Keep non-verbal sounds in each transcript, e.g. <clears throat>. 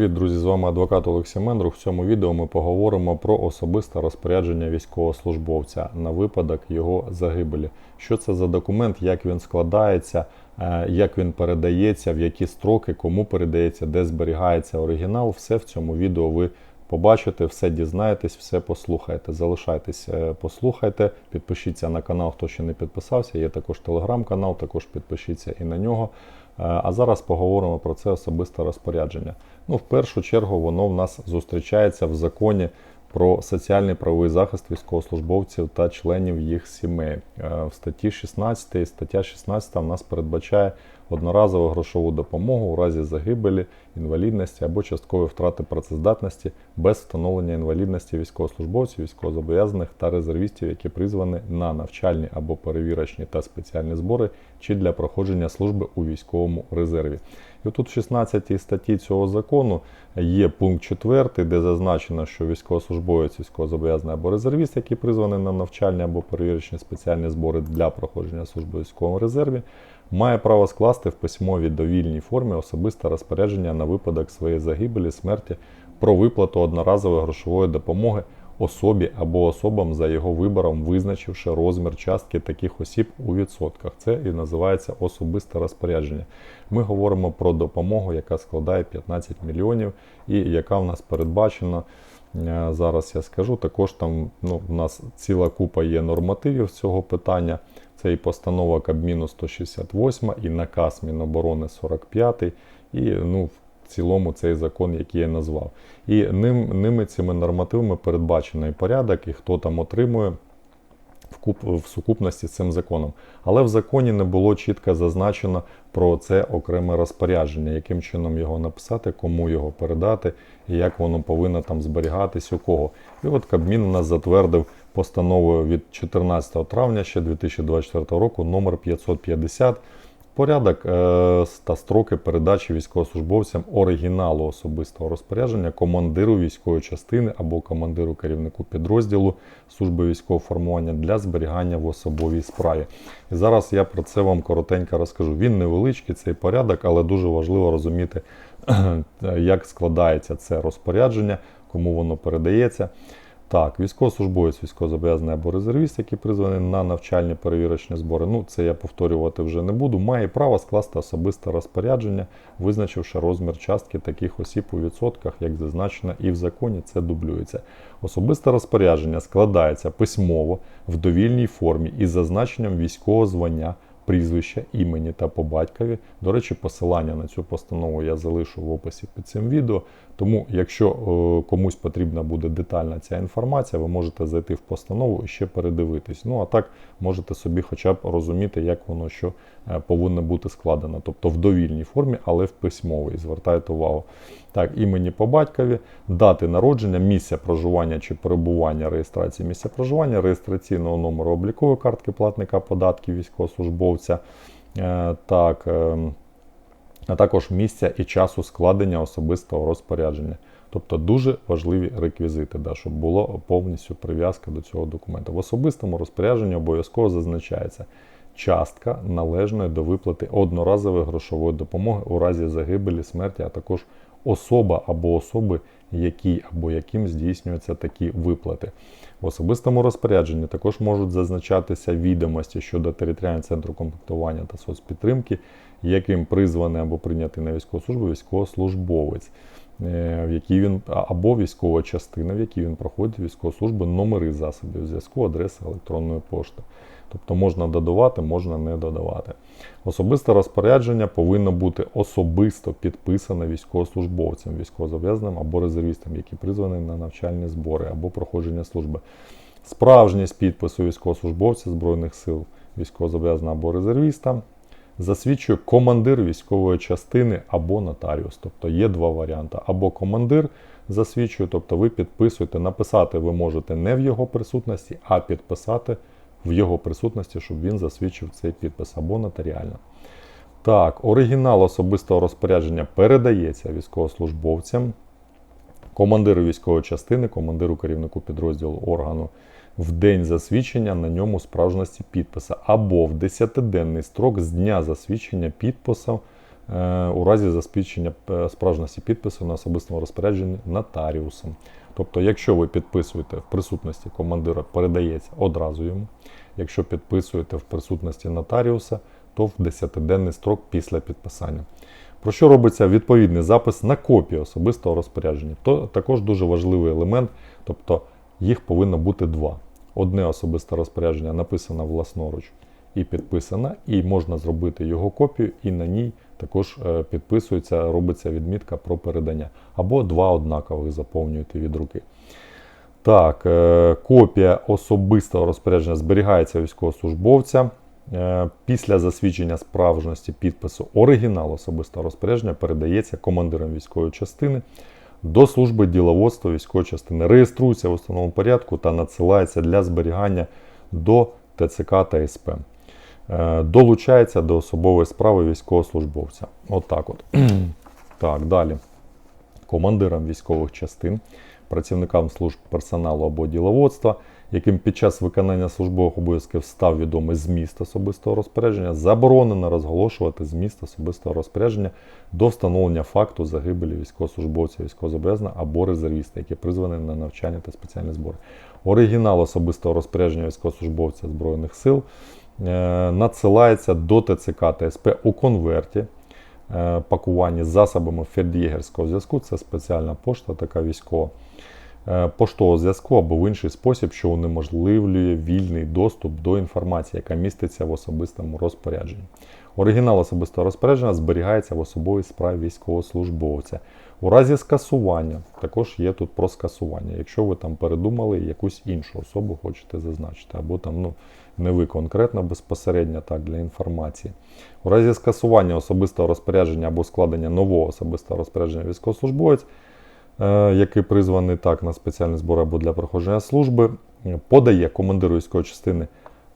Привіт, друзі! З вами адвокат Олексій Мендрух. В цьому відео ми поговоримо про особисте розпорядження військовослужбовця на випадок його загибелі. Що це за документ, як він складається, е, як він передається, в які строки, кому передається, де зберігається оригінал. Все в цьому відео ви побачите, все дізнаєтесь, все послухаєте. Залишайтесь, е, послухайте, підпишіться на канал, хто ще не підписався. Є також телеграм-канал, також підпишіться і на нього. Е, А зараз поговоримо про це особисте розпорядження. Ну, в першу чергу, воно в нас зустрічається в законі про соціальний правовий захист військовослужбовців та членів їх сімей. Е, В статті 16, стаття 16 в нас передбачає одноразову грошову допомогу у разі загибелі, інвалідності або часткової втрати працездатності без встановлення інвалідності військовослужбовців, військовозобов'язаних та резервістів, які призвані на навчальні або перевірочні та спеціальні збори чи для проходження служби у військовому резерві. І тут в 16 статті цього закону є пункт 4, де зазначено, що військовослужбовець, військовозобов'язаний або резервіст, які призвані на навчальні або перевірочні спеціальні збори для проходження служби військовому резерві, має право скласти в письмовій довільній формі особисте розпорядження на випадок своєї загибелі, смерті про виплату одноразової грошової допомоги особі або особам за його вибором, визначивши розмір частки таких осіб у відсотках. Це і називається особисте розпорядження. Ми говоримо про допомогу, яка складає 15 мільйонів і яка в нас передбачена. е, Зараз я скажу. Також там ну, у нас ціла купа є нормативів цього питання. Це і постанова Кабміну 168, і наказ Міноборони 45, і ну, в цілому цей закон, який я назвав. І ним, ними цими нормативами передбачений порядок, і хто там отримує в, куп, в сукупності з цим законом. Але в законі не було чітко зазначено про це окреме розпорядження, яким чином його написати, кому його передати і як воно повинно там зберігатись у кого. І от Кабмін нас затвердив постановою від 14 травня ще 2024 року номер 550 Порядок е, та строки передачі військовослужбовцям оригіналу особистого розпорядження командиру військової частини або командиру керівнику підрозділу служби військового формування для зберігання в особовій справі. І зараз я про це вам коротенько розкажу. Він невеличкий цей порядок, але дуже важливо розуміти, <clears throat> як складається це розпорядження, кому воно передається. Так, військовослужбовець, військовозобов'язаний або резервіст, який призваний на навчальні перевірочні збори. Ну, це я повторювати вже не буду. Має право скласти особисте розпорядження, визначивши розмір частки таких осіб у відсотках, як зазначено, і в законі це дублюється. Особисте розпорядження складається письмово в довільній формі із зазначенням військового звання. Прізвища, імені та по батькові. До речі, посилання на цю постанову я залишу в описі під цим відео. Тому, якщо е, комусь потрібна буде детальна ця інформація, ви можете зайти в постанову і ще передивитись. Ну а так можете собі хоча б розуміти, як воно що е, повинно бути складено. Тобто в довільній формі, але в письмовій. Звертайте увагу. Так, імені по батькові, дати народження, місця проживання чи перебування реєстрації місця проживання, реєстраційного номеру облікової картки платника податків військовослужбовця. Е, Так, е, а також місця і часу складення особистого розпорядження. Тобто дуже важливі реквізити, да, щоб було повністю прив'язка до цього документу. В особистому розпорядженні обов'язково зазначається частка належної до виплати одноразової грошової допомоги у разі загибелі, смерті, а також особа або особи, які або яким здійснюються такі виплати. В особистому розпорядженні також можуть зазначатися відомості щодо територіального центру комплектування та соцпідтримки, яким призваний або прийнятий на військову службу військовослужбовець, в якій він або військова частина, в якій він проходить військову службу, номери засобів зв'язку, адреси електронної пошти. Тобто можна додавати, можна не додавати. Особисте розпорядження повинно бути особисто підписане військовослужбовцем, військовозобов'язаним або резервістам, які призвані на навчальні збори або проходження служби. Справжність підпису військовослужбовця Збройних сил, військовозобов'язаного або резервіста засвідчує командир військової частини або нотаріус. Тобто є два варіанти. Або командир засвідчує, тобто ви підписуєте, написати ви можете не в його присутності, а підписати в його присутності, щоб він засвідчив цей підпис або нотаріально. Так, оригінал особистого розпорядження передається військовослужбовцям, командиру військової частини, командиру керівнику підрозділу органу в день засвідчення на ньому справжності підписа, або в 10-денний строк з дня засвідчення підпису е, у разі засвідчення е, справжності підпису на особистому розпорядженні нотаріусом. Тобто, якщо ви підписуєте в присутності командира, передається одразу йому. Якщо підписуєте в присутності нотаріуса, то в 10-денний строк після підписання. Про що робиться відповідний запис на копію особистого розпорядження? То також дуже важливий елемент, тобто їх повинно бути два. Одне особисте розпорядження написано власноруч і підписано, і можна зробити його копію, і на ній також е, підписується, робиться відмітка про передання. Або два однакових заповнюєте від руки. Так, е, копія особистого розпорядження зберігається військовослужбовця. Е, Після засвідчення справжності підпису оригінал особистого розпорядження передається командирам військової частини до служби діловодства військової частини. Реєструється в установленому порядку та надсилається для зберігання до ТЦК та СП. Е, Долучається до особової справи військовослужбовця. Отак от. <clears throat> Так, далі. Командирам військових частин, працівникам служб персоналу або діловодства, яким під час виконання службових обов'язків став відомий зміст особистого розпорядження, заборонено розголошувати зміст особистого розпорядження до встановлення факту загибелі військовослужбовця, військовозобов'язаного або резервіста, які призвані на навчання та спеціальні збори. Оригінал особистого розпорядження військовослужбовця Збройних сил е, надсилається до ТЦК та СП у конверті е, пакуванні засобами фельд'єгерського зв'язку. Це спеціальна пошта, така військова. Е, Поштового зв'язку або в інший спосіб, що унеможливлює вільний доступ до інформації, яка міститься в особистому розпорядженні. Оригінал особистого розпорядження зберігається в особовій справі військовослужбовця. У разі скасування, також є тут про скасування, якщо ви там передумали якусь іншу особу хочете зазначити, або там ну, не ви конкретно безпосередньо так для інформації. У разі скасування особистого розпорядження або складення нового особистого розпорядження військовослужбовець, який призваний так на спеціальний збор або для проходження служби, е, подає командиру військової частини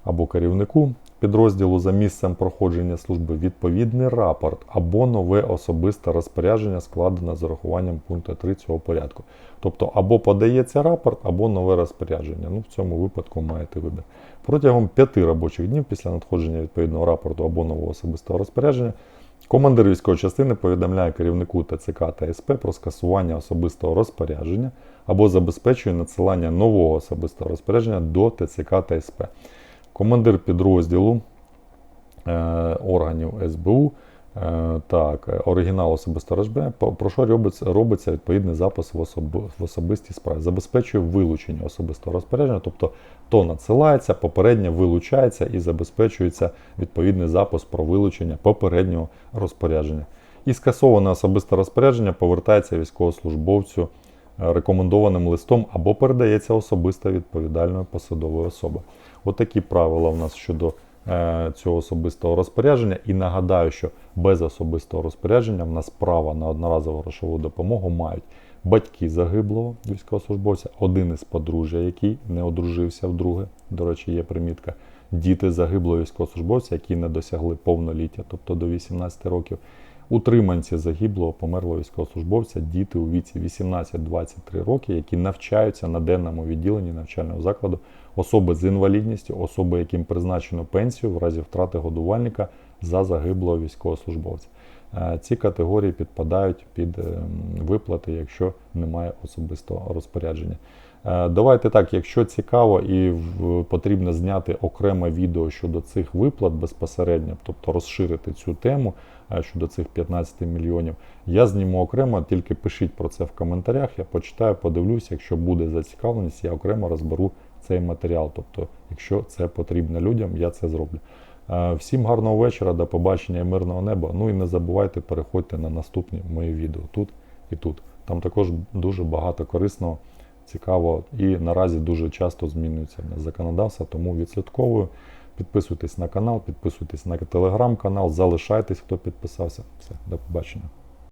або керівнику підрозділу за місцем проходження служби відповідний рапорт або нове особисте розпорядження, складене з урахуванням пункту 3 цього порядку. Тобто або подається рапорт, або нове розпорядження. Ну, в цьому випадку маєте вибір. Протягом п'яти робочих днів після надходження відповідного рапорту або нового особистого розпорядження. Командир військової частини повідомляє керівнику ТЦК та СП про скасування особистого розпорядження або забезпечує надсилання нового особистого розпорядження до ТЦК та СП. Командир підрозділу е, органів СБУ, так, е, оригінал розпорядження, по- про що робиться, робиться відповідний запис в, особи, в особистій справі. Забезпечує вилучення особистого розпорядження, тобто то надсилається, попередньо вилучається і забезпечується відповідний запис про вилучення попереднього розпорядження. І скасоване особисте розпорядження повертається військовослужбовцю е, рекомендованим листом або передається особисто відповідальною посадовою особою. Отакі правила у нас щодо е, цього особистого розпорядження. І нагадаю, що без особистого розпорядження в нас право на одноразову грошову допомогу мають батьки загиблого військовослужбовця, один із подружжя, який не одружився вдруге. До речі, є примітка. Діти загиблого військовослужбовця, які не досягли повноліття, тобто до 18 років. Утриманці загиблого померлого військовослужбовця, діти у віці 18-23 роки, які навчаються на денному відділенні навчального закладу, особи з інвалідністю, особи, яким призначено пенсію в разі втрати годувальника за загиблого військовослужбовця. Е, Ці категорії підпадають під ем, виплати, якщо немає особистого розпорядження. Е, Давайте так, якщо цікаво і потрібно зняти окреме відео щодо цих виплат безпосередньо, тобто розширити цю тему е, щодо цих 15 мільйонів, я зніму окремо, тільки пишіть про це в коментарях, я почитаю, подивлюся, якщо буде зацікавленість, я окремо розберу цей матеріал. Тобто, якщо це потрібно людям, я це зроблю. Е, Всім гарного вечора, до побачення і мирного неба. Ну і не забувайте, переходьте на наступні мої відео тут і тут. Там також дуже багато корисного, цікавого і наразі дуже часто змінюється в нас законодавство, тому відслідковую. Підписуйтесь на канал, підписуйтесь на телеграм-канал, залишайтесь, хто підписався. Все, до побачення.